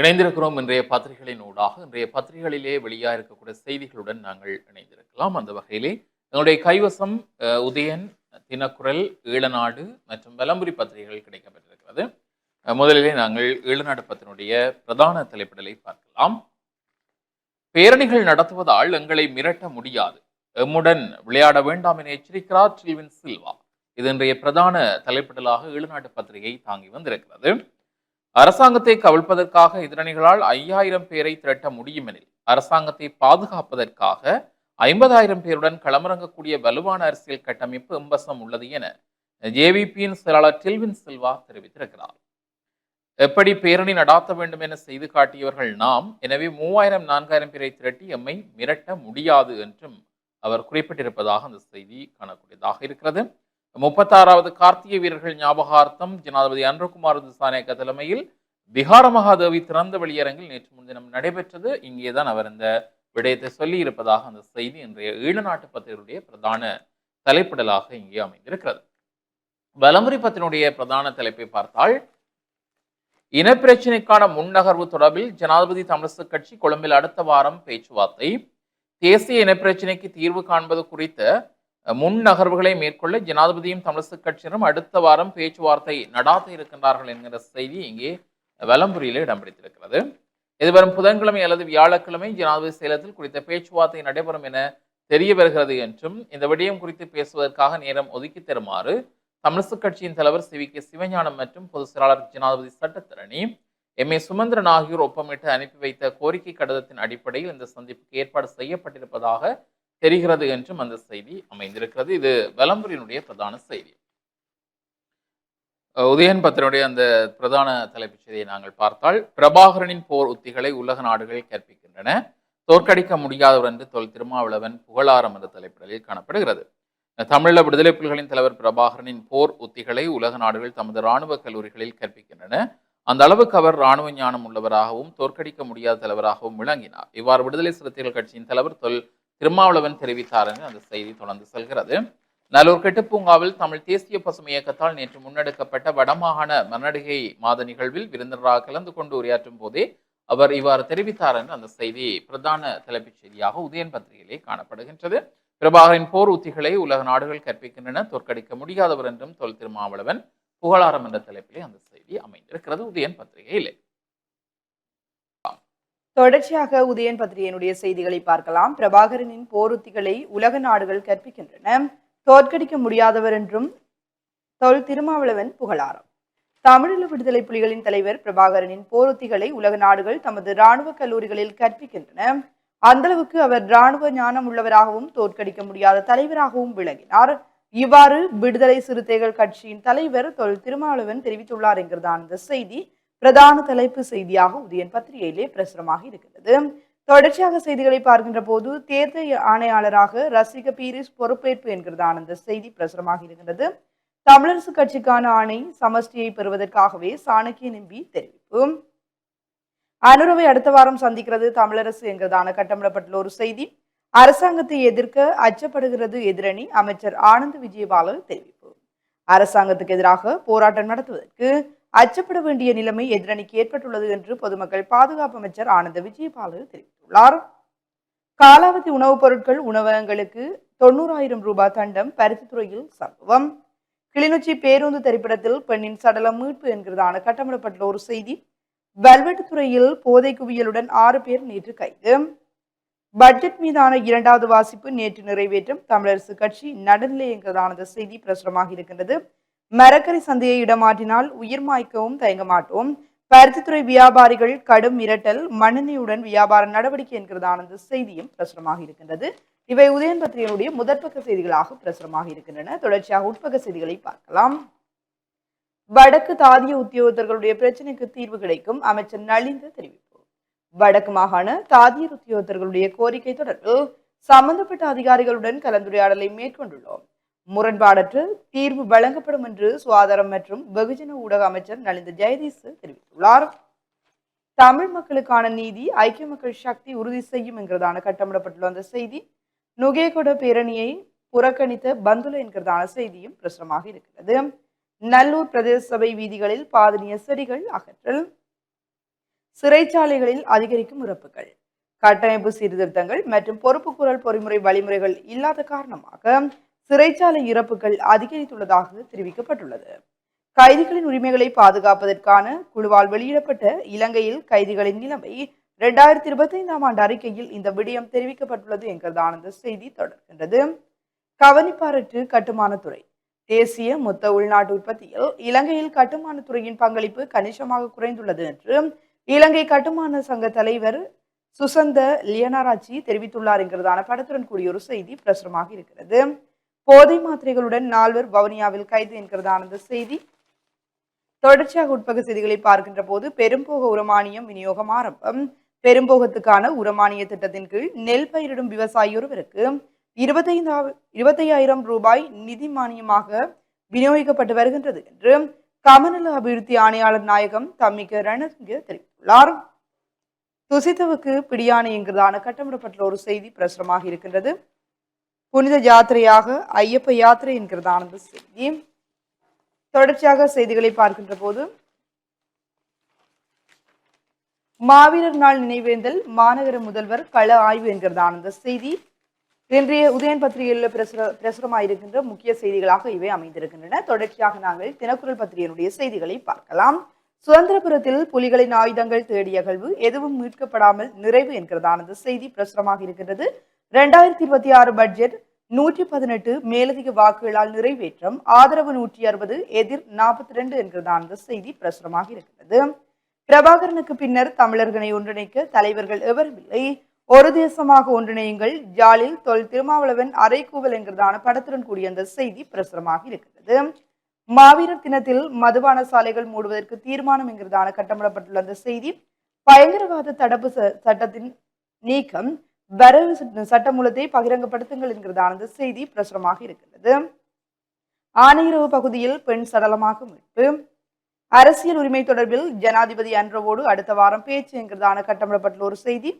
இணைந்திருக்கிறோம். இன்றைய பத்திரிகைகளின் ஊடாக இன்றைய பத்திரிகைகளிலே வெளியாக இருக்கக்கூடிய செய்திகளுடன் நாங்கள் இணைந்திருக்கலாம். அந்த வகையிலே எங்களுடைய கைவசம் உதயன் தினக்குரல் ஈழநாடு மற்றும் வலம்புரி பத்திரிகைகள் கிடைக்கப்பட்டிருக்கிறது. முதலிலே நாங்கள் ஈழநாடு பத்தினுடைய பிரதான தலைப்பிடலை பார்க்கலாம். பேரணிகள் நடத்துவதால் எங்களை மிரட்ட முடியாது. எம்முடன் விளையாட வேண்டாம் என எச்சரிக்கிறார் ஸ்ரீவின் சில்வா. இது இன்றைய பிரதான தலைப்பிடலாக ஈழநாட்டு பத்திரிகை தாங்கி வந்திருக்கிறது. அரசாங்கத்தை கவிழ்ப்பதற்காக எதிரணிகளால் ஐயாயிரம் பேரை திரட்ட முடியும் எனில் அரசாங்கத்தை பாதுகாப்பதற்காக ஐம்பதாயிரம் பேருடன் களமிறங்கக்கூடிய வலுவான அரசியல் கட்டமைப்பு எம்பசம் உள்ளது என ஜேவிபியின் செயலாளர் டில்வின் சில்வா தெரிவித்திருக்கிறார். எப்படி பேரணி நடாத்த வேண்டும் என செய்து காட்டியவர்கள் நாம் எனவே மூவாயிரம் நான்காயிரம் பேரை திரட்டி எம்மை மிரட்ட முடியாது என்றும் அவர் குறிப்பிட்டிருப்பதாக அந்த செய்தி காணக்கூடியதாக இருக்கிறது. முப்பத்தாறாவது கார்த்திகை வீரர்கள் ஞாபகார்த்தம். ஜனாதிபதி அன்ரகுமார் திசானேக தலைமையில் விகார மகாதேவி திறந்த வெளியரங்கில் நேற்று முன்தினம் நடைபெற்றது. இங்கேதான் அவர் இந்த விடயத்தை சொல்லி இருப்பதாக அந்த செய்தி இன்றைய ஈழநாட்டு பத்திரிகையுடைய பிரதான தலைப்பிடலாக இங்கே அமைந்திருக்கிறது. வலமுறை பத்தினுடைய பிரதான தலைப்பை பார்த்தால் இனப்பிரச்சினைக்கான முன்னகர்வு தொடர்பில் ஜனாதிபதி தமிழிசை கட்சி கொழும்பில் அடுத்த வாரம் பேச்சுவார்த்தை. தேசிய இனப்பிரச்சினைக்கு தீர்வு காண்பது குறித்த முன் நகர்வுகளை மேற்கொள்ள ஜனாதிபதியும் தமிழிசை கட்சியினரும் அடுத்த வாரம் பேச்சுவார்த்தை நடாத்த இருக்கின்றார்கள் என்கிற செய்தி இங்கே வலம்புரியில் இடம் பிடித்திருக்கிறது எதிர்வரும் புதன்கிழமை அல்லது வியாழக்கிழமை ஜனாதிபதி சேலத்தில் குறித்த பேச்சுவார்த்தை நடைபெறும் என தெரிய வருகிறது என்றும் இந்த விடயம் குறித்து பேசுவதற்காக நேரம் ஒதுக்கி தருமாறு தமிழிசை கட்சியின் தலைவர் சி வி கே சிவஞானம் மற்றும் பொதுச் செயலாளர் ஜனாதிபதி சட்டத்தரணி எம் ஏ சுமந்திரன் ஆகியோர் ஒப்பமிட்டு அனுப்பி வைத்த கோரிக்கை கடிதத்தின் அடிப்படையில் இந்த சந்திப்புக்கு ஏற்பாடு செய்யப்பட்டிருப்பதாக தெரிகிறது என்றும் அந்த செய்தி அமைந்திருக்கிறது. இது விளம்பரினுடைய பிரதான செய்தி. உதயன் பத்திரனுடைய அந்த பிரதான தலைப்புச் செய்தியை நாங்கள் பார்த்தால் பிரபாகரனின் போர் உத்திகளை உலக நாடுகள் கற்பிக்கின்றன. தோற்கடிக்க முடியாதவர் என்று தொல் திருமாவளவன் புகழாரம் என்ற தலைப்பிடலில் காணப்படுகிறது. தமிழீழ விடுதலை புலிகளின் தலைவர் பிரபாகரனின் போர் உத்திகளை உலக நாடுகள் தமது இராணுவ கல்லூரிகளில் கற்பிக்கின்றன. அந்த அளவுக்கு அவர் இராணுவ ஞானம் உள்ளவராகவும் தோற்கடிக்க முடியாத தலைவராகவும் விளங்கினார். இவ்வாறு விடுதலை சிறுத்தைகள் கட்சியின் தலைவர் தொல் திருமாவளவன் தெரிவித்தார் என்று அந்த செய்தி தொடர்ந்து செல்கிறது. நல்லூர் கெட்டுப்பூங்காவில் தமிழ் தேசிய பசுமை இயக்கத்தால் நேற்று முன்னெடுக்கப்பட்ட வடமாகாண மன்னடிகை மாத நிகழ்வில் விருந்தினராக கலந்து கொண்டு உரையாற்றும் போதே அவர் இவ்வாறு தெரிவித்தார் என்று அந்த செய்தி பிரதான தலைப்புச் செய்தியாக உதயன் பத்திரிகையிலே காணப்படுகின்றது. பிரபாகரின் போர் உத்திகளை உலக நாடுகள் கற்பிக்கின்றன. தோற்கடிக்க முடியாதவர் என்றும் தொல் திருமாவளவன் புகழாரம் என்ற தலைப்பிலே அந்த செய்தி அமைந்திருக்கிறது உதயன் பத்திரிகையிலே. தொடர்ச்சியாக உதயன் பத்திரிகையினுடைய செய்திகளை பார்க்கலாம். பிரபாகரனின் போருத்திகளை உலக நாடுகள் கற்பிக்கின்றன. தோற்கடிக்க முடியாதவர் என்றும் தொல் திருமாவளவன் புகழாரம். தமிழீழ விடுதலை புலிகளின் தலைவர் பிரபாகரனின் போருத்திகளை உலக நாடுகள் தமது இராணுவ கல்லூரிகளில் கற்பிக்கின்றன. அந்த அளவுக்கு அவர் இராணுவ ஞானம் உள்ளவராகவும் தோற்கடிக்க முடியாத தலைவராகவும் விளங்கினார். இவ்வாறு விடுதலை சிறுத்தைகள் கட்சியின் தலைவர் தொல் திருமாவளவன் தெரிவித்துள்ளார் என்கிறதான் இந்த செய்தி. பிரதான தலைப்பு செய்தியாக உதயன் பத்திரிகையிலே பிரசுரமாக இருக்கிறது தொடர்ச்சியாக செய்திகளை பார்க்கின்ற போது தேர்தல் ஆணையாளராக ரசிக பீரிஸ் பொறுப்பேற்பு என்கிறதான அந்த செய்தி பிரசுரமாக இருக்கிறது தமிழரசு கட்சிக்கான ஆணை சமஷ்டியை பெறுவதற்காகவே சாணக்கிய நம்பி தெரிவிப்பு. அனுரவை அடுத்த வாரம் சந்திக்கிறது தமிழரசு என்கிறதான கட்டமிடப்பட்டுள்ள ஒரு செய்தி. அரசாங்கத்தை எதிர்க்க அச்சப்படுகிறது எதிரணி அமைச்சர் ஆனந்த் விஜயபாலன் தெரிவிப்பு. அரசாங்கத்துக்கு எதிராக போராட்டம் நடத்துவதற்கு அச்சப்பட வேண்டிய நிலைமை எதிரணிக்கு ஏற்பட்டுள்ளது என்று பொதுமக்கள் பாதுகாப்பு அமைச்சர் ஆனந்த விஜயபாலு தெரிவித்துள்ளார். காலாவதி உணவுப் பொருட்கள் உணவகங்களுக்கு தொண்ணூறாயிரம் ரூபாய் தண்டம் பருத்தித்துறையில் சம்பவம். கிளிநொச்சி பேருந்து திரைப்படத்தில் பெண்ணின் சடலம் மீட்பு என்கிறதான கட்டமிடப்பட்டுள்ள ஒரு செய்தி. வல்வெட்டுத்துறையில் போதை குவியலுடன் ஆறு பேர் நேற்று கைது. பட்ஜெட் மீதான இரண்டாவது வாசிப்பு நேற்று நிறைவேற்றும் தமிழரசு கட்சி நடுநிலை என்கிறதான செய்தி பிரசுரமாக இருக்கின்றது. மரக்கறி சந்தையை இடமாற்றினால் உயிர் மாய்க்கவும் தயங்க மாட்டோம். பருத்தித்துறை வியாபாரிகள் கடும் மிரட்டல் மண்ணெண்ணெயுடன் வியாபார நடவடிக்கை என்கிறதான இந்த செய்தியும் பிரசுரமாக இருக்கின்றது. இவை உதயன் பத்திரிகையினுடைய முதற்பக்க செய்திகளாக பிரசுரமாக இருக்கின்றன. தொடர்ச்சியாக உட்பக்க செய்திகளை பார்க்கலாம். வடக்கு தாதிய உத்தியோகத்தர்களுடைய பிரச்சனைக்கு தீர்வு கிடைக்கும் அமைச்சர் நலிந்து தெரிவிப்பு. வடக்கு மாகாண தாதிய உத்தியோகத்தர்களுடைய கோரிக்கை தொடர்பில் சம்பந்தப்பட்ட அதிகாரிகளுடன் கலந்துரையாடலை மேற்கொண்டுள்ளோம். முரண்பாடற்று தீர்வு வழங்கப்படும் என்று சுகாதாரம் மற்றும் வெகுஜன ஊடக அமைச்சர் நலிந்த ஜெயதீஸ் தெரிவித்துள்ளார். தமிழ் மக்களுக்கான நீதி ஐக்கிய மக்கள் சக்தி உறுதி செய்யும் என்கிறதான கட்டமிடப்பட்டுள்ள அந்த செய்தி நுகேகொட பேரணியை புறக்கணித்த பந்துல என்கிறதான செய்தியும் பிரசுரமாக இருக்கிறது. நல்லூர் பிரதேச சபை வீதிகளில் பாதனிய செடிகள் அகற்றல். சிறைச்சாலைகளில் அதிகரிக்கும் இறப்புகள். கட்டமைப்பு சீர்திருத்தங்கள் மற்றும் பொறுப்புக்குரல் பொறிமுறை வழிமுறைகள் இல்லாத காரணமாக சிறைச்சாலை இறப்புகள் அதிகரித்துள்ளதாக தெரிவிக்கப்பட்டுள்ளது. கைதிகளின் உரிமைகளை பாதுகாப்பதற்கான குழுவால் வெளியிடப்பட்ட இலங்கையில் கைதிகளின் நிலைமை இரண்டாயிரத்தி இருபத்தி ஐந்தாம் ஆண்டு அறிக்கையில் இந்த விடயம் தெரிவிக்கப்பட்டுள்ளது என்கிறதான இந்த செய்தி தொடர்கின்றது. கவனிப்பாரற்று கட்டுமானத்துறை. தேசிய மொத்த உள்நாட்டு உற்பத்தியில் இலங்கையில் கட்டுமானத்துறையின் பங்களிப்பு கணிசமாக குறைந்துள்ளது என்று இலங்கை கட்டுமான சங்க தலைவர் சுசந்த லியனாராச்சி தெரிவித்துள்ளார் என்கிறதான படத்துடன் கூடிய ஒரு செய்தி பிரசுரமாக இருக்கிறது. போதை மாத்திரைகளுடன் நால்வர் வவுனியாவில் கைது என்கிறதான செய்தி. தொடர்ச்சியாக உட்பக செய்திகளை பார்க்கின்ற போது பெரும்போக உரமானியம் விநியோகம் ஆரம்பம். பெரும்போகத்துக்கான உரமானிய திட்டத்தின் கீழ் நெல் பயிரிடும் விவசாயி ஒருவருக்கு இருபத்தைந்தாவது இருபத்தையாயிரம் ரூபாய் நிதி மானியமாக விநியோகிக்கப்பட்டு வருகின்றது என்று கமநல அபிவிருத்தி ஆணையாளர் நாயகம் தம்மிக ரணசிங்க தெரிவித்துள்ளார். துசித்தவுக்கு பிடியானை என்கிறதான கட்டமிடப்பட்டுள்ள ஒரு செய்தி பிரசுரமாக இருக்கின்றது. புனித யாத்திரையாக ஐயப்ப யாத்திரை என்கிறதானது செய்தி தொடர்ச்சியாக செய்திகளை பார்க்கின்ற போது மாவீரர் நாள் நினைவேந்தல் மாநகர முதல்வர் கள ஆய்வு என்கிறதான செய்தி இன்றைய உதயன் பத்திரிகையில் பிரசுர பிரசுரமாயிருக்கின்ற முக்கிய செய்திகளாக இவை அமைந்திருக்கின்றன. தொடர்ச்சியாக நாங்கள் தினக்குரல் பத்திரிகையினுடைய செய்திகளை பார்க்கலாம். சுதந்திரபுரத்தில் புலிகளின் ஆயுதங்கள் தேடிய அகழ்வு எதுவும் மீட்கப்படாமல் நிறைவு என்கிறதானது செய்தி பிரசுரமாக இருக்கின்றது. இரண்டாயிரத்தி இருபத்தி ஆறு பட்ஜெட் நூற்றி பதினெட்டு மேலதிக வாக்குகளால் நிறைவேற்றம் ஆதரவு நூற்றி அறுபது எதிர் நாற்பத்தி ரெண்டு என்கிறதான அந்த செய்தி பிரசுரமாக இருக்கிறது பிரபாகரனுக்கு பின்னர் தமிழர்களை ஒன்றிணைக்க தலைவர்கள் எவரும் இல்லை. ஒரு தேசமாக ஒன்றிணையுங்கள் ஜாலில் தொல் திருமாவளவன் அரைக்கூவல் என்கிறதான படத்துடன் கூடிய அந்த செய்தி பிரசுரமாக இருக்கிறது மாவீரர் தினத்தில் மதுபான சாலைகள் மூடுவதற்கு தீர்மானம் என்கிறதான கட்டமிடப்பட்டுள்ள அந்த செய்தி பயங்கரவாத தடுப்பு ச- சட்டத்தின் நீக்கம் வரவு சட்டமூலத்தை பகிரங்கப்படுத்துங்கள் என்கிறதான செய்தி பிரசுரமாக இருக்கிறது ஆணையரவு பகுதியில் பெண் சடலமாக மீட்பு. அரசியல் உரிமை தொடர்பில் ஜனாதிபதி அன்றவோடு அடுத்த வாரம் பேச்சு என்கிறதான கட்டமிடப்பட்டுள்ள ஒரு செய்தி.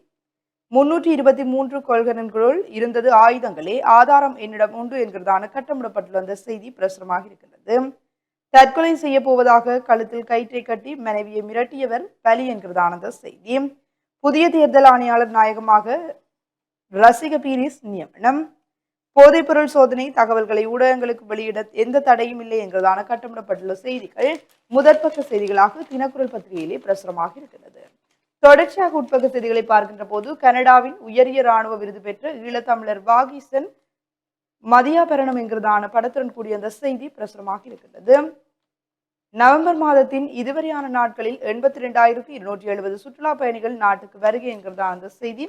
முன்னூற்றி இருபத்தி மூன்று கொள்கலன்களுள் இருந்தது ஆயுதங்களே ஆதாரம் என்னிடம் உண்டு என்கிறதான கட்டமிடப்பட்டுள்ள அந்த செய்தி பிரசுரமாக இருக்கிறது தற்கொலை செய்ய போவதாக கழுத்தில் கயிற்றை கட்டி மனைவியை மிரட்டியவர் பலி என்கிறதான அந்த செய்தி. புதிய தேர்தல் ஆணையாளர் நாயகமாக ரசிக பீரிஸ் நியமனம். போதைப்பொருள் சோதனை தகவல்களை ஊடகங்களுக்கு வெளியிட எந்த தடையும் இல்லை என்கிறதான கட்டமிடப்பட்டுள்ள செய்திகள் முதற்பக்க செய்திகளாக தினக்குரல் பத்திரிகையிலே பிரசுரமாக இருக்கிறது தொடர்ச்சியாக உட்பக்க செய்திகளை பார்க்கின்ற போது கனடாவின் உயரிய ராணுவ விருது பெற்ற ஈழத்தமிழர் வாகிசன் மதியாபரணம் என்கிறதான படத்துடன் கூடிய அந்த செய்தி பிரசுரமாக இருக்கின்றது. நவம்பர் மாதத்தின் இதுவரையான நாட்களில் எண்பத்தி ரெண்டாயிரத்தி இருநூற்றி எழுபது சுற்றுலா பயணிகள் நாட்டுக்கு வருகை என்கிறதான அந்த செய்தி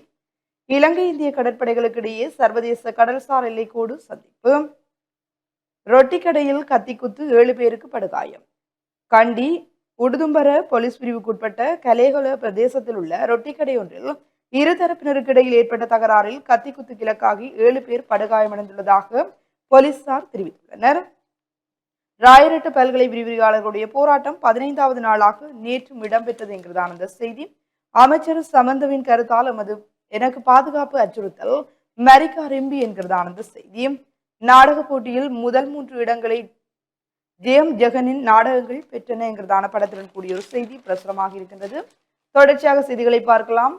இலங்கை இந்திய கடற்படைகளுக்கு இடையே சர்வதேச கடல்சார் எல்லைக்கோடு சந்திப்பு. ரொட்டிக்கடையில் கத்திக்குத்து ஏழு பேருக்கு படுகாயம். கண்டி உடுதும்பர போலீஸ் பிரிவுக்குட்பட்ட கலேகல பிரதேசத்தில் உள்ள ரொட்டிக்கடை ஒன்றில் இருதரப்பினருக்கு இடையில் ஏற்பட்ட தகராறில் கத்திக்குத்து கிழக்காகி ஏழு பேர் படுகாயமடைந்துள்ளதாக போலீசார் தெரிவித்துள்ளனர். ராயரட்டு பல்கலை விரிவுரையாளர்களுடைய போராட்டம் பதினைந்தாவது நாளாக நேற்றும் இடம்பெற்றது என்கிறதான அந்த செய்தி. அமைச்சர் சமந்தவின் கருத்தால் எமது எனக்கு பாதுகாப்பு அச்சுறுத்தல் மரிகா ரெம்பி என்கிறதான அந்த செய்தி. நாடக போட்டியில் முதல் மூன்று இடங்களை ஜெயம் ஜெகனின் நாடகங்கள் பெற்றன என்கிறதான படத்துடன் கூடிய ஒரு செய்தி பிரசுரமாக இருக்கின்றது. தொடர்ச்சியாக செய்திகளை பார்க்கலாம்.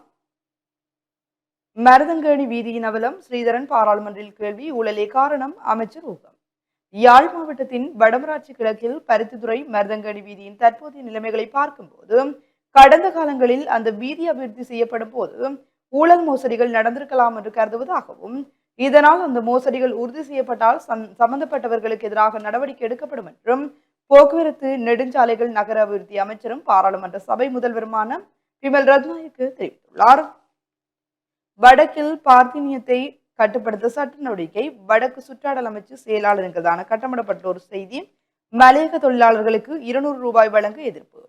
மருதங்கேணி வீதியின் அவலம் ஸ்ரீதரன் பாராளுமன்றில் கேள்வி ஊழலே காரணம் அமைச்சர் ஊகம் யாழ் மாவட்டத்தின் வடமராட்சி கிழக்கில் பருத்தித்துறை மருதங்கேணி வீதியின் தற்போதைய நிலைமைகளை பார்க்கும்போது கடந்த காலங்களில் அந்த வீதி அபிவிருத்தி செய்யப்படும் போது ஊழல் மோசடிகள் நடந்திருக்கலாம் என்று கருதுவதாகவும் இதனால் அந்த மோசடிகள் உறுதி செய்யப்பட்டால் சம்- சம்பந்தப்பட்டவர்களுக்கு எதிராக நடவடிக்கை எடுக்கப்படும் என்றும் போக்குவரத்து நெடுஞ்சாலைகள் நகர அபிவிருத்தி அமைச்சரும் பாராளுமன்ற சபை முதல்வருமான விமல் ரத்னாயக்கு தெரிவித்துள்ளார். வடக்கில் பார்த்தினியத்தை கட்டுப்படுத்த சட்ட நடவடிக்கை வடக்கு சுற்றாடல் அமைச்சு செயலாளர் என்கிறதான கட்டமிடப்பட்ட ஒரு செய்தி மலையக தொழிலாளர்களுக்கு இருநூறு ரூபாய் வழங்க எதிர்ப்பு.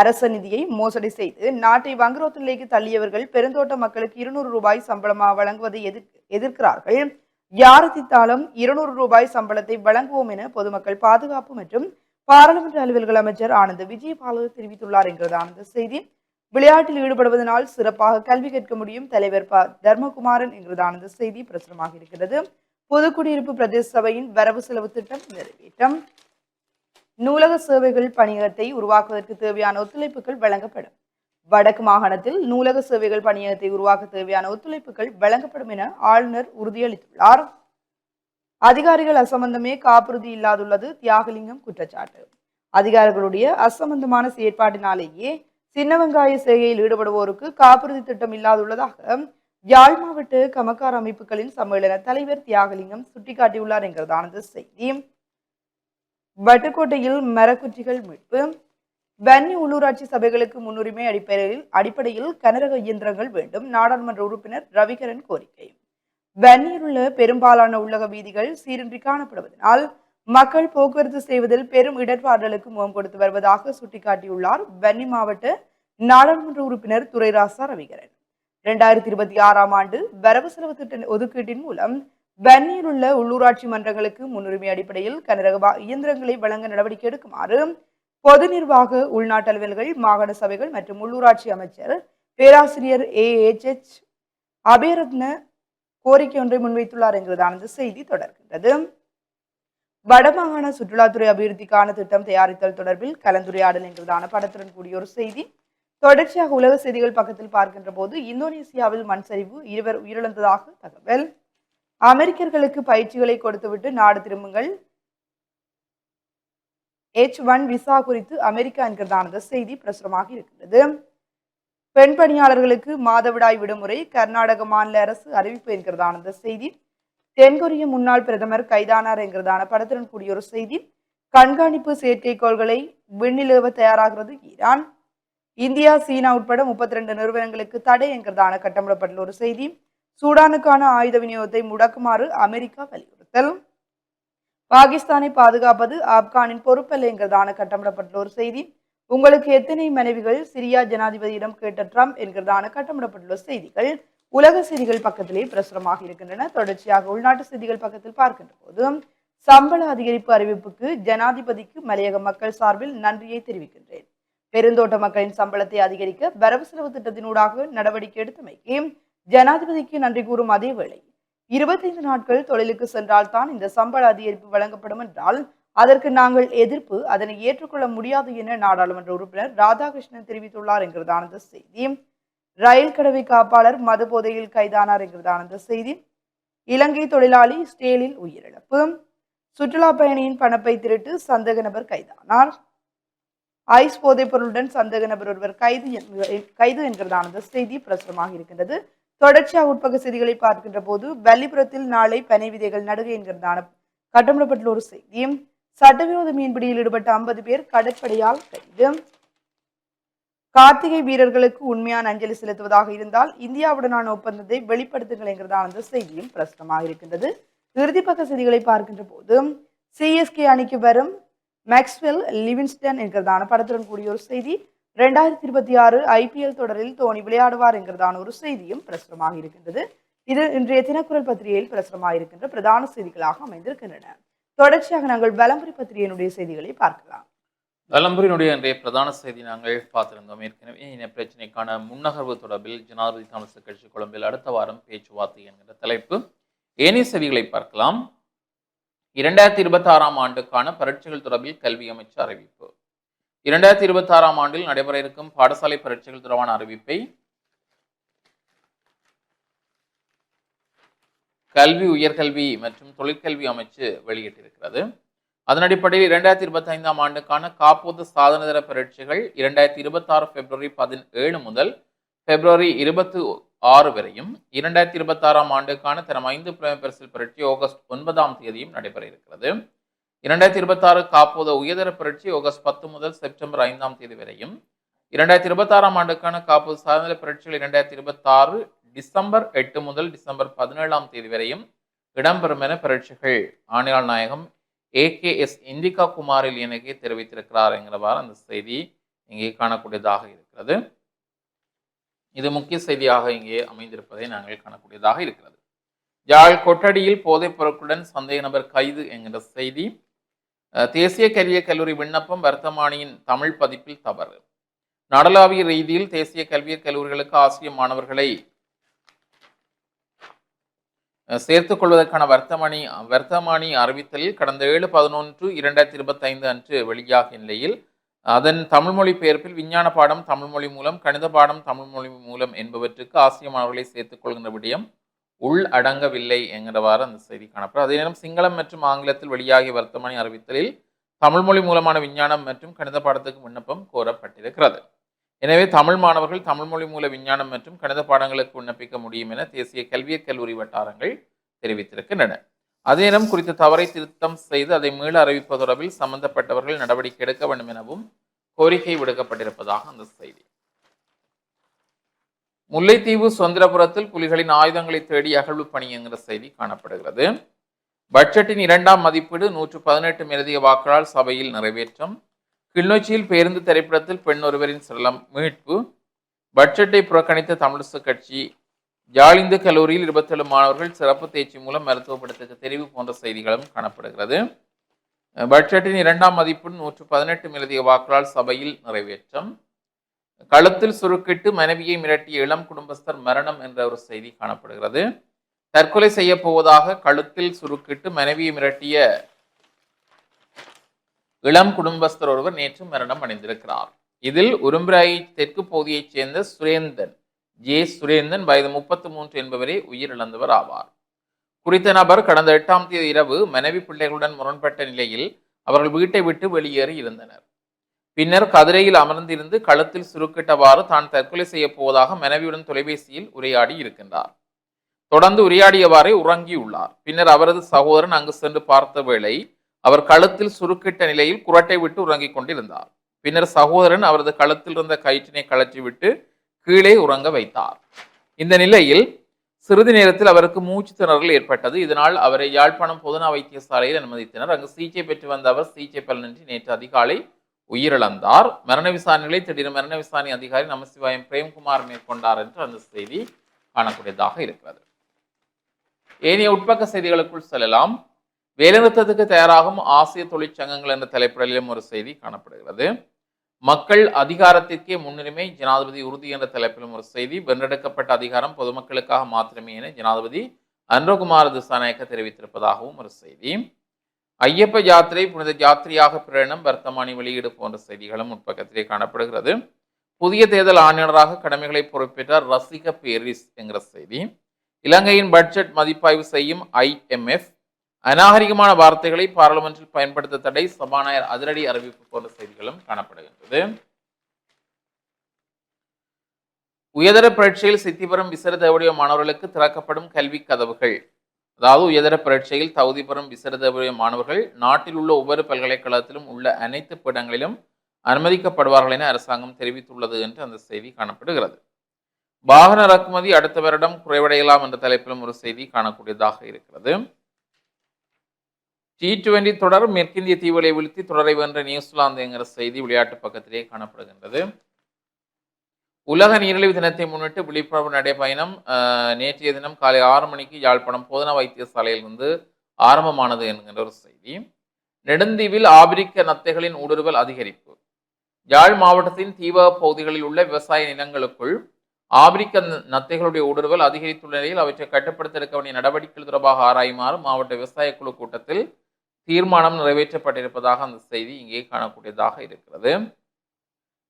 அரச நிதியை மோசடி செய்து நாட்டை வங்குரோத்திலேக்கு தள்ளியவர்கள் பெருந்தோட்ட மக்களுக்கு இருநூறு ரூபாய் சம்பளமாக வழங்குவதை எதிர் எதிர்க்கிறார்கள். யார் தித்தாலும் இருநூறு ரூபாய் சம்பளத்தை வழங்குவோம் என பொதுமக்கள் பாதுகாப்பு மற்றும் பாராளுமன்ற அலுவல்கள் அமைச்சர் ஆனந்த் விஜயபாலர் தெரிவித்துள்ளார் என்கிறதான அந்த செய்தி. விளையாட்டில் ஈடுபடுவதனால் சிறப்பாக கல்வி கேட்க முடியும் தலைவர் ப. தர்மகுமாரன் என்கிறதான இந்த செய்தி பிரசுரமாக இருக்கிறது. பொதுக்குடியிருப்பு பிரதேச சபையின் வரவு செலவு திட்டம் நிறைவேற்றம். நூலக சேவைகள் பணியகத்தை உருவாக்குவதற்கு தேவையான ஒத்துழைப்புகள் வழங்கப்படும். வடக்கு மாகாணத்தில் நூலக சேவைகள் பணியகத்தை உருவாக்க தேவையான ஒத்துழைப்புகள் வழங்கப்படும் என ஆளுநர் உறுதியளித்துள்ளார். அதிகாரிகள் அசம்பந்தமே காப்புறுதி இல்லாதுள்ளது தியாகலிங்கம் குற்றச்சாட்டு. அதிகாரிகளுடைய அசம்பந்தமான செயற்பாட்டினாலேயே சின்ன வெங்காய செய்கையில் ஈடுபடுவோருக்கு காப்புறுதி திட்டம் இல்லாதுள்ளதாக யாழ் மாவட்ட கமக்கார் அமைப்புகளின் சம்மேளன தலைவர் தியாகலிங்கம் சுட்டிக்காட்டியுள்ளார் என்கிறதானது செய்தி. வட்டுக்கோட்டையில் மரக்குற்றிகள் மீட்பு வன்னி உள்ளூராட்சி சபைகளுக்கு முன்னுரிமை அடிப்படையில் அடிப்படையில் கனரக இயந்திரங்கள் வேண்டும் நாடாளுமன்ற உறுப்பினர் ரவிகரன் கோரிக்கை. வன்னியில் உள்ள பெரும்பாலான உள்ளக வீதிகள் சீரின்றி காணப்படுவதனால் மக்கள் போக்குவரத்து செய்வதில் பெரும் இடர்பாடுகளுக்கு முகம் கொடுத்து வருவதாக சுட்டிக்காட்டியுள்ளார் வன்னி மாவட்ட நாடாளுமன்ற உறுப்பினர் துரைராசா ரவிகரன். இரண்டாயிரத்தி இருபத்தி ஆறாம் ஆண்டு வரவு செலவு திட்ட ஒதுக்கீட்டின் மூலம் வன்னியில் உள்ள உள்ளூராட்சி மன்றங்களுக்கு முன்னுரிமை அடிப்படையில் கனரக இயந்திரங்களை வழங்க நடவடிக்கை எடுக்குமாறு பொது நிர்வாக உள்நாட்டு அலுவல்கள் மாகாண சபைகள் மற்றும் உள்ளூராட்சி அமைச்சர் பேராசிரியர் ஏ எச் எச் அபேரத்ன கோரிக்கை ஒன்றை முன்வைத்துள்ளார் என்கிறதான அந்த செய்தி தொடர்கின்றது. வடமாகாண சுற்றுலாத்துறை அபிவிருத்திக்கான திட்டம் தயாரித்தல் தொடர்பில் கலந்துரையாடல் என்கிறதான படத்துடன் கூடிய ஒரு செய்தி. தொடர்ச்சியாக உலக செய்திகள் பக்கத்தில் பார்க்கின்ற போது இந்தோனேசியாவில் மண் சரிவு இருவர் உயிரிழந்ததாக தகவல். அமெரிக்கர்களுக்கு பயிற்சிகளை கொடுத்துவிட்டு நாடு திரும்புங்கள். எச் ஒன் விசா குறித்து அமெரிக்கா என்கிறதான செய்தி பிரசுரமாக இருக்கிறது பெண் பணியாளர்களுக்கு மாதவிடாய் விடுமுறை கர்நாடக மாநில அரசு அறிவிப்பு என்கிறதான செய்தி. தென்கொரிய முன்னாள் பிரதமர் கைதானார் என்கிறதான படத்துடன் கூடிய ஒரு செய்தி. கண்காணிப்பு செயற்கைக்கோள்களை விண்ணிலேவ தயாராகிறது ஈரான். இந்தியா சீனா உட்பட முப்பத்தி ரெண்டு நிறுவனங்களுக்கு தடை என்கிறதான கட்டமிடப்பட்டுள்ள ஒரு செய்தி. சூடானுக்கான ஆயுத விநியோகத்தை முடக்குமாறு அமெரிக்கா வலியுறுத்தல். பாகிஸ்தானை பாதுகாப்பது ஆப்கானின் பொறுப்பல்ல என்கிறதான கட்டமிடப்பட்டுள்ள ஒரு செய்தி. உங்களுக்கு எத்தனை மனைவிகள் சிரியா ஜனாதிபதியிடம் கேட்ட ட்ரம்ப் என்கிறதான கட்டமிடப்பட்டுள்ள செய்திகள். உலக செய்திகள் பக்கத்திலே பிரசுரமாக இருக்கின்றன. தொடர்ச்சியாக உள்நாட்டு செய்திகள் பக்கத்தில் பார்க்கின்ற போது சம்பள அதிகரிப்பு அறிவிப்புக்கு ஜனாதிபதிக்கு மலையக மக்கள் சார்பில் நன்றியை தெரிவிக்கின்றேன். பெருந்தோட்ட மக்களின் சம்பளத்தை அதிகரிக்க வரவு செலவு திட்டத்தினூடாக நடவடிக்கை எடுத்தமைக்கு ஜனாதிபதிக்கு நன்றி கூறும் அதே வேளை இருபத்தைந்து நாட்கள் தொழிலுக்கு சென்றால்தான் இந்த சம்பள அதிகரிப்பு வழங்கப்படும் என்றால் அதற்கு நாங்கள் எதிர்ப்பு அதனை ஏற்றுக்கொள்ள முடியாது என நாடாளுமன்ற உறுப்பினர் ராதாகிருஷ்ணன் தெரிவித்துள்ளார் என்கிறதான செய்தி. ரயில் கடவை காப்பாளர் மது போதையில் கைதானார் என்கிறதான செய்தி. இலங்கை தொழிலாளி ஸ்டேலில் உயிரிழப்பு. சுற்றுலா பயணியின் பணப்பை திருட்டு சந்தேக நபர் கைதானார். ஐஸ் போதைப் பொருளுடன் சந்தேக நபர் ஒருவர் கைது கைது என்கிறதான செய்தி பிரசுரமாக இருக்கின்றது. தொடர்ச்சியாக உட்பக்க செய்திகளை பார்க்கின்ற போது வள்ளிபுரத்தில் நாளை பனை விதைகள் நடுகை என்கிறதான கட்டமிடப்பட்டுள்ள ஒரு செய்தி சட்டவிரோத மீன்பிடியில் ஈடுபட்ட ஐம்பது பேர் கடற்படையால் கைது. கார்த்திகை வீரர்களுக்கு உண்மையான அஞ்சலி செலுத்துவதாக இருந்தால் இந்தியாவுடனான ஒப்பந்தத்தை வெளிப்படுத்துங்கள் என்கிறதான அந்த செய்தியும் பிரசுரமாக இருக்கின்றது. இறுதிப்பக்க செய்திகளை பார்க்கின்ற போது சிஎஸ்கே அணிக்கு வரும் மேக்ஸ்வெல் லிவின்ஸ்டன் என்கிறதான படத்துடன் கூடிய ஒரு செய்தி ரெண்டாயிரத்தி இருபத்தி ஆறு ஐபிஎல் தொடரில் தோனி விளையாடுவார் என்கிறதான ஒரு செய்தியும் பிரசுரமாக இருக்கின்றது. இது இன்றைய தினக்குரல் பத்திரிகையில் பிரசுரமாக இருக்கின்ற பிரதான செய்திகளாக அமைந்திருக்கின்றன. தொடர்ச்சியாக நாங்கள் வலம்புரி பத்திரிகையினுடைய செய்திகளை பார்க்கலாம். வலம்புரியினுடைய இன்றைய பிரதான செய்தி நாங்கள் பார்த்திருந்தோம். ஏற்கனவே இன பிரச்சனைக்கான முன்னகர்வு தொடர்பில் ஜனாதிபதி தமிழக கட்சி கொழும்பில் அடுத்த வாரம் பேச்சுவார்த்தை என்கிற தலைப்பு. ஏனைய செய்திகளை பார்க்கலாம். இரண்டாயிரத்தி இருபத்தி ஆறாம் ஆண்டுக்கான பரீட்சைகள் தொடர்பில் கல்வி அமைச்சர் அறிவிப்பு. இரண்டாயிரத்தி இருபத்தி ஆறாம் ஆண்டில் நடைபெற இருக்கும் பாடசாலை பரீட்சைகள் தொடர்பான அறிவிப்பை கல்வி உயர்கல்வி மற்றும் தொழிற்கல்வி அமைச்சு வெளியிட்டிருக்கிறது. அதன் அடிப்படையில் இரண்டாயிரத்தி இருபத்தி ஐந்தாம் ஆண்டுக்கான காப்போது சாதனதர பரீட்சைகள் இரண்டாயிரத்தி இருபத்தி ஆறு பிப்ரவரி பதினேழு முதல் பிப்ரவரி இருபத்தி ஆறு வரையும் இரண்டாயிரத்தி இருபத்தி ஆறாம் ஆண்டுக்கான தரம் ஐந்து பிரேம பரிசில் பரீட்சை ஆகஸ்ட் ஒன்பதாம் தேதியும் நடைபெற இருக்கிறது. இரண்டாயிரத்தி இருபத்தாறு காப்போத உயர்தர புரட்சி ஆகஸ்ட் பத்து முதல் செப்டம்பர் ஐந்தாம் தேதி வரையும் இரண்டாயிரத்தி இருபத்தாறாம் ஆண்டுக்கான காப்போது சாதன புரட்சிகள் இரண்டாயிரத்தி இருபத்தாறு டிசம்பர் எட்டு முதல் டிசம்பர் பதினேழாம் தேதி வரையும் இடம்பெறும் என புரட்சிகள் ஆணையாளர் நாயகம் ஏகேஎஸ் இந்திகா குமாரில் எனக்கு தெரிவித்திருக்கிறார் என்கிறவாறு அந்த செய்தி இங்கே காணக்கூடியதாக இருக்கிறது. இது முக்கிய செய்தியாக இங்கே அமைந்திருப்பதை நாங்கள் காணக்கூடியதாக இருக்கிறது. யாழ் கொட்டடியில் போதைப் பொருட்களுடன் சந்தேக நபர் கைது என்கிற செய்தி தேசிய கல்விய கல்லூரி விண்ணப்பம் வர்த்தமானியின் தமிழ் பதிப்பில் தவறு. நாடளாவிய ரீதியில் தேசிய கல்விய கல்லூரிகளுக்கு ஆசிரியர் மாணவர்களை சேர்த்துக் கொள்வதற்கான வர்த்தமானி வர்த்தமானி அறிவித்தலில் கடந்த ஏழு பதினொன்று இரண்டாயிரத்தி இருபத்தைந்து அன்று வெளியாகிய நிலையில் அதன் தமிழ்மொழி பெயர்ப்பில் விஞ்ஞான பாடம் தமிழ்மொழி மூலம் கணித பாடம் தமிழ்மொழி மூலம் என்பவற்றுக்கு ஆசிரியர் மாணவர்களை சேர்த்துக் கொள்கின்ற விடயம் உள் அடங்கவில்லை என்கிறவாறு அந்த செய்தி காணப்படும். அதே நேரம் சிங்களம் மற்றும் ஆங்கிலத்தில் வெளியாகிய வர்த்தமானி அறிவித்தலில் தமிழ் மொழி மூலமான விஞ்ஞானம் மற்றும் கணித பாடத்துக்கு விண்ணப்பம் கோரப்பட்டிருக்கிறது. எனவே தமிழ் மாணவர்கள் தமிழ் மொழி மூல விஞ்ஞானம் மற்றும் கணித பாடங்களுக்கு விண்ணப்பிக்க முடியும் என தேசிய கல்வியக் கல்லூரி வட்டாரங்கள் தெரிவித்திருக்கின்றன. அதே நேரம் குறித்த தவறை திருத்தம் செய்து அதை மீள அறிவிப்பது தொடர்பில் சம்பந்தப்பட்டவர்கள் நடவடிக்கை எடுக்க வேண்டும் எனவும் கோரிக்கை விடுக்கப்பட்டிருப்பதாக அந்த செய்தி. முல்லைத்தீவு சுதந்திரபுரத்தில் புலிகளின் ஆயுதங்களை தேடி அகழ்வு பணி என்கிற செய்தி காணப்படுகிறது. பட்ஜெட்டின் இரண்டாம் மதிப்பீடு நூற்று பதினெட்டு மேலதிக வாக்களால் சபையில் நிறைவேற்றம். கிளிநொச்சியில் பேருந்து திரைப்படத்தில் பெண் ஒருவரின் சடலம் மீட்பு. பட்ஜெட்டை புறக்கணித்த தமிழிசு கட்சி ஜாலிந்து கல்லூரியில் இருபத்தேழு மாணவர்கள் சிறப்பு தேர்ச்சி மூலம் மருத்துவப்படுத்துக்கு தெரிவு போன்ற செய்திகளும் காணப்படுகிறது. பட்ஜெட்டின் இரண்டாம் மதிப்பு நூற்று பதினெட்டு மேலதிக வாக்களால் சபையில் நிறைவேற்றம். கழுத்தில் சுருக்கிட்டு மனைவியை மிரட்டிய இளம் குடும்பஸ்தர் மரணம் என்ற ஒரு செய்தி காணப்படுகிறது. தற்கொலை செய்ய போவதாக கழுத்தில் சுருக்கிட்டு மனைவியை மிரட்டிய இளம் குடும்பஸ்தர் ஒருவர் நேற்று மரணம் அடைந்திருக்கிறார். இதில் உரும்பிராய் தெற்கு பகுதியைச் சேர்ந்த சுரேந்தன் ஜே சுரேந்தன் வயது முப்பத்து மூன்று என்பவரே உயிரிழந்தவர் ஆவார். குறித்த நபர் கடந்த எட்டாம் தேதி இரவு மனைவி பிள்ளைகளுடன் முரண்பட்ட நிலையில் அவர்கள் வீட்டை விட்டு வெளியேறி இருந்தனர். பின்னர் கதிரையில் அமர்ந்திருந்து கழுத்தில் சுருக்கிட்டவாறு தான் தற்கொலை செய்ய போவதாக மனைவியுடன் தொலைபேசியில் உரையாடி இருக்கின்றார். தொடர்ந்து உரையாடியவாறே உறங்கியுள்ளார். பின்னர் அவரது சகோதரன் அங்கு சென்று பார்த்த வேளை அவர் கழுத்தில் சுருக்கிட்ட நிலையில் குரட்டை விட்டு உறங்கிக் கொண்டிருந்தார். பின்னர் சகோதரன் அவரது கழுத்தில் இருந்த கயிற்றினை கழற்றிவிட்டு கீழே உறங்க வைத்தார். இந்த நிலையில் சிறிது நேரத்தில் அவருக்கு மூச்சு திணறல் ஏற்பட்டது. இதனால் அவரை யாழ்ப்பாணம் பொதுநா வைத்தியசாலையில் அனுமதித்தனர். அங்கு சிகிச்சை பெற்று வந்த அவர் சிகிச்சை பலனின்றி நேற்று அதிகாலை உயிரிழந்தார். மரண விசாரணைகளை திடீர் மரண விசாரணை அதிகாரி நமசிவாயம் பிரேம்குமார் மேற்கொண்டார் என்று அந்த செய்தி காணக்கூடியதாக இருக்கிறது. ஏனைய உட்பக்க செய்திகளுக்குள் செல்லலாம். வேலைநிறுத்தத்துக்கு தயாராகும் ஆசிய தொழிற்சங்கங்கள் என்ற தலைப்பிடலிலும் ஒரு செய்தி காணப்படுகிறது. மக்கள் அதிகாரத்திற்கே முன்னுரிமை ஜனாதிபதி உறுதி என்ற தலைப்பிலும் ஒரு செய்தி. வென்றெடுக்கப்பட்ட அதிகாரம் பொதுமக்களுக்காக மாத்திரமே என ஜனாதிபதி அன்ரகுமார் திசாநாயக்க தெரிவித்திருப்பதாகவும் ஒரு செய்தி. ஐயப்ப யாத்திரை புனித யாத்திரையாக பிரயணம் வர்த்தமானி வெளியீடு போன்ற செய்திகளும் உட்பக்கத்திலே காணப்படுகிறது. புதிய தேர்தல் ஆணையராக கடமைகளை பொறுப்பேற்றார் ரசிக பேரிஸ் என்கிற செய்தி. இலங்கையின் பட்ஜெட் மதிப்பாய்வு செய்யும் ஐஎம்எஃப் அநாகரிகமான வார்த்தைகளை பாராளுமன்றில் பயன்படுத்த தடை சபாநாயகர் அதிரடி அறிவிப்பு போன்ற செய்திகளும் காணப்படுகின்றது. உயர்தர பரீட்சையில் சித்தி பெறும் விசர தேவடைய மாணவர்களுக்கு திறக்கப்படும் கல்வி கதவுகள். அதாவது உயர்தர பரீட்சையில் தகுதி பெறும் விசர மாணவர்கள் நாட்டில் உள்ள ஒவ்வொரு பல்கலைக்கழகத்திலும் உள்ள அனைத்து பீடங்களிலும் அனுமதிக்கப்படுவார்கள் என அரசாங்கம் தெரிவித்துள்ளது என்று அந்த செய்தி காணப்படுகிறது. வாகன இறக்குமதி அடுத்த வருடம் குறைவடையலாம் என்ற தலைப்பிலும் ஒரு செய்தி காணக்கூடியதாக இருக்கிறது. டி டுவெண்டி தொடர் மேற்கிந்திய தீவுகளை வீழ்த்தி தொடரை வென்ற நியூசிலாந்து என்கிற செய்தி விளையாட்டு பக்கத்திலே காணப்படுகின்றது. உலக நீரிழிவு தினத்தை முன்னிட்டு விழிப்புணர்வு நடைபயணம் அஹ், நேற்றைய தினம் காலை ஆறு மணிக்கு யாழ்ப்பாணம் போதனா வைத்தியசாலையிலிருந்து ஆரம்பமானது என்கின்ற ஒரு செய்தி. நெடுந்தீவில் ஆபிரிக்க நத்தைகளின் ஊடுருவல் அதிகரிப்பு. யாழ் மாவட்டத்தின் தீவ பகுதிகளில் உள்ள விவசாய நிலங்களுக்குள் ஆபிரிக்க ந- நத்தைகளுடைய ஊடுருவல் அதிகரித்துள்ள நிலையில் அவற்றை கட்டுப்படுத்த எடுக்க வேண்டிய நடவடிக்கைகள் தொடர்பாக ஆராயுமாறு மாவட்ட விவசாய குழு கூட்டத்தில் தீர்மானம் நிறைவேற்றப்பட்டிருப்பதாக அந்த செய்தி இங்கே காணக்கூடியதாக இருக்கிறது.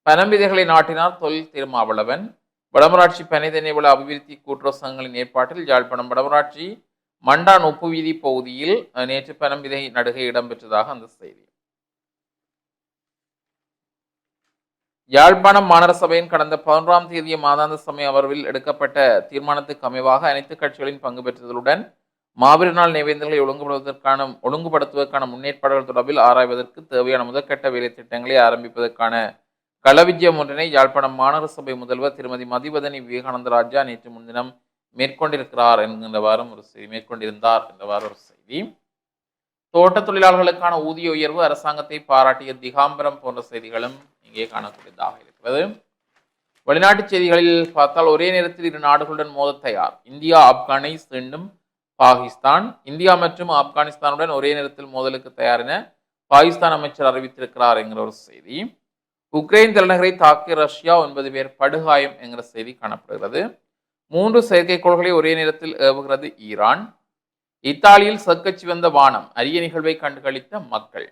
பனம்பிதைகளை நாட்டினார் தொழில் திருமாவளவன். வடமராட்சி பனைதென்னைவள அபிவிருத்தி கூட்டுறவு சங்கங்களின் ஏற்பாட்டில் யாழ்ப்பாணம் வடமராட்சி மண்டான் உப்பு வீதி பகுதியில் நேற்று பனம்பிதை நடுகை இடம்பெற்றதாக அந்த செய்தி. யாழ்ப்பாணம் மாநகர சபையின் கடந்த பதினொன்றாம் தேதிய மாதாந்த சமய அமர்வில் எடுக்கப்பட்ட தீர்மானத்துக்கு அமைவாக அனைத்து கட்சிகளின் பங்கு பெற்றதுடன் மாபெரு நாள் நிவேந்தங்களை ஒழுங்குபடுவதற்கான ஒழுங்குபடுத்துவதற்கான முன்னேற்பாடுகள் தொடர்பில் ஆராய்வதற்கு தேவையான முதற்கட்ட வேலை திட்டங்களை ஆரம்பிப்பதற்கான களவிஜயம் ஒன்றினை யாழ்ப்பாணம் மாநகர சபை முதல்வர் திருமதி மதிவதனி விவேகானந்த ராஜா நேற்று முன்தினம் மேற்கொண்டிருக்கிறார் என்கின்றவாறும் ஒரு செய்தி மேற்கொண்டிருந்தார் என்றவாறு ஒரு செய்தி. தோட்ட தொழிலாளர்களுக்கான ஊதிய உயர்வு அரசாங்கத்தை பாராட்டிய திகாம்பரம் போன்ற செய்திகளும் இங்கே காணக்கூடியதாக இருக்கிறது. வெளிநாட்டு செய்திகளில் பார்த்தால் ஒரே நேரத்தில் இரு நாடுகளுடன் மோத தயார். இந்தியா ஆப்கானை சீண்டும் பாகிஸ்தான். இந்தியா மற்றும் ஆப்கானிஸ்தானுடன் ஒரே நேரத்தில் மோதலுக்கு தயார் என பாகிஸ்தான் அமைச்சர் அறிவித்திருக்கிறார் என்கிற ஒரு செய்தி. உக்ரைன் தலைநகரை தாக்கிய ரஷ்யா ஒன்பது பேர் படுகாயம் என்கிற செய்தி காணப்படுகிறது. மூன்று செயற்கைக்கோள்களை ஒரே நேரத்தில் ஏவுகிறது ஈரான். இத்தாலியில் சர்க்கச்சி வந்த வானம் அரிய நிகழ்வை கண்டுகளித்த மக்கள்.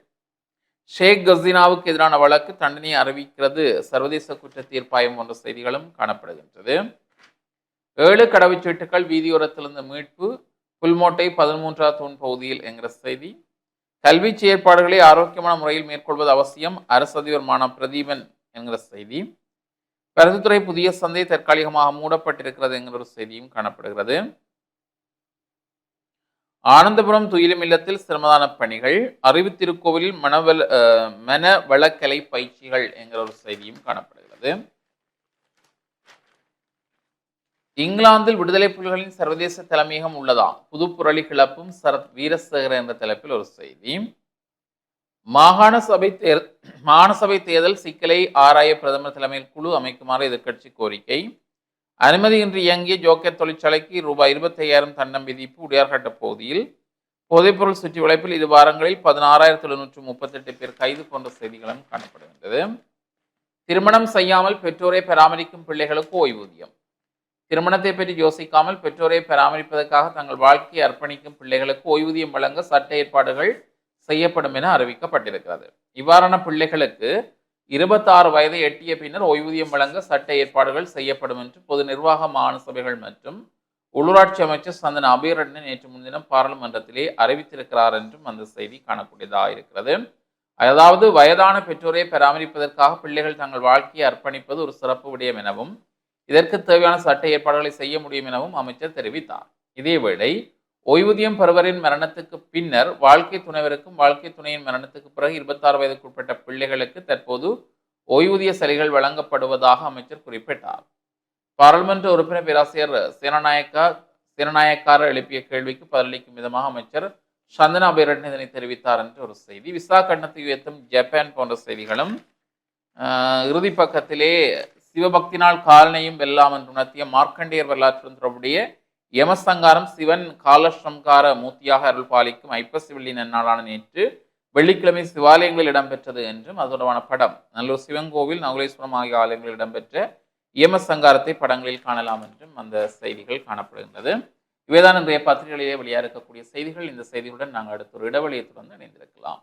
ஷேக் கசீனாவுக்கு எதிரான வழக்கு தண்டனையை அறிவிக்கிறது சர்வதேச குற்ற தீர்ப்பாயம் போன்ற செய்திகளும் காணப்படுகின்றது. ஏழு கடவுச்சீட்டுகள் வீதியோரத்திலிருந்து மீட்பு புல்மோட்டை பதிமூன்றாம் தூண் பகுதியில் என்கிற செய்தி. கல்வி செயற்பாடுகளை ஆரோக்கியமான முறையில் மேற்கொள்வது அவசியம். அரசு அதிபர் மாணவ பிரதீபன் என்கிற செய்தி. பருத்தித்துறை புதிய சந்தை தற்காலிகமாக மூடப்பட்டிருக்கிறது என்கிற ஒரு செய்தியும் காணப்படுகிறது. ஆனந்தபுரம் துயிலும் இல்லத்தில் சிரமதான பணிகள். அறிவு திருக்கோவிலில் மனவள அஹ், மன வளக்கலை பயிற்சிகள் என்கிற ஒரு செய்தியும் காணப்படுகிறது. இங்கிலாந்தில் விடுதலை புலிகளின் சர்வதேச தலைமையகம் உள்ளதாம் புதுப்புரளி கிளப்பும் சரத் வீரசேகர என்ற தலைப்பில் ஒரு செய்தி. மாகாண சபை தேர் மாகாண சபை தேர்தல் சிக்கலை ஆராய பிரதமர் தலைமையில் குழு அமைக்குமாறு எதிர்க்கட்சி கோரிக்கை. அனுமதியின்றி இயங்கிய ஜோக்கர் தொழிற்சாலைக்கு ரூபாய் இருபத்தையாயிரம் தண்டம் விதிப்பு உடையார்கட்ட பகுதியில் போதைப்பொருள் சுற்றி வளைப்பில் இரு வாரங்களில் பதினாறாயிரத்தி எழுநூற்று முப்பத்தெட்டு பேர் கைது போன்ற செய்திகளும் காணப்படுகின்றது. திருமணம் செய்யாமல் பெற்றோரை பராமரிக்கும் பிள்ளைகளுக்கு ஓய்வூதியம். திருமணத்தை பற்றி யோசிக்காமல் பெற்றோரை பராமரிப்பதற்காக தங்கள் வாழ்க்கையை அர்ப்பணிக்கும் பிள்ளைகளுக்கு ஓய்வூதியம் வழங்க சட்ட ஏற்பாடுகள் செய்யப்படும் என அறிவிக்கப்பட்டிருக்கிறது. இவ்வாறான பிள்ளைகளுக்கு இருபத்தாறு வயதை எட்டிய பின்னர் ஓய்வூதியம் வழங்க சட்ட ஏற்பாடுகள் செய்யப்படும் என்று பொது நிர்வாக மாகாண சபைகள் மற்றும் உள்ளூராட்சி அமைச்சர் சந்தன அபிரட்னன் நேற்று முன்தினம் பாராளுமன்றத்திலே அறிவித்திருக்கிறார் என்றும் அந்த செய்தி காணக்கூடியதாக இருக்கிறது. அதாவது வயதான பெற்றோரை பராமரிப்பதற்காக பிள்ளைகள் தங்கள் வாழ்க்கையை அர்ப்பணிப்பது ஒரு சிறப்பு விடயம் எனவும் இதற்கு தேவையான சட்ட ஏற்பாடுகளை செய்ய முடியும் எனவும் அமைச்சர் தெரிவித்தார். இதேவேளை ஓய்வூதியம் பெறுவரின் மரணத்துக்கு பின்னர் வாழ்க்கை துணைவருக்கும் வாழ்க்கை துணையின் மரணத்துக்கு பிறகு இருபத்தாறு வயதுக்குட்பட்ட பிள்ளைகளுக்கு தற்போது ஓய்வூதிய சலுகைகள் வழங்கப்படுவதாக அமைச்சர் குறிப்பிட்டார். பாராளுமன்ற உறுப்பினர் பேராசிரியர் சேனநாயக்கா சேனநாயக்காரர் எழுப்பிய கேள்விக்கு பதிலளிக்கும் விதமாக அமைச்சர் சந்தனா அபிரட்டன் இதனை தெரிவித்தார் என்று ஒரு செய்தி. விசா கட்டணத்தை உயர்த்தும் ஜப்பான் போன்ற செய்திகளும் இறுதி பக்கத்திலே சிவபக்தினால் காலனையும் வெல்லாம் என்று உணர்த்திய மார்க்கண்டேயர் வரலாற்றுடன் தொடர்புடைய யமசங்காரம் சிவன் காலசம்கார மூர்த்தியாக அருள் பாலிக்கும் ஐப்பசி வெள்ளி நன்னாளான நேற்று வெள்ளிக்கிழமை சிவாலயங்களில் இடம்பெற்றது என்றும் அது தொடர்பான படம். நல்லூர் சிவன் கோவில் நகுலேஸ்வரம் ஆகிய ஆலயங்களில் இடம்பெற்ற யமசங்காரத்தை படங்களில் காணலாம் என்றும் அந்த செய்திகள் காணப்படுகின்றது. இவைதான் இன்றைய பத்திரிகைகளிலே வெளியாக இருக்கக்கூடிய செய்திகள். இந்த செய்திகளுடன் நாங்கள் அடுத்த ஒரு இடைவெளியை தொடர்ந்து இணைந்திருக்கலாம்.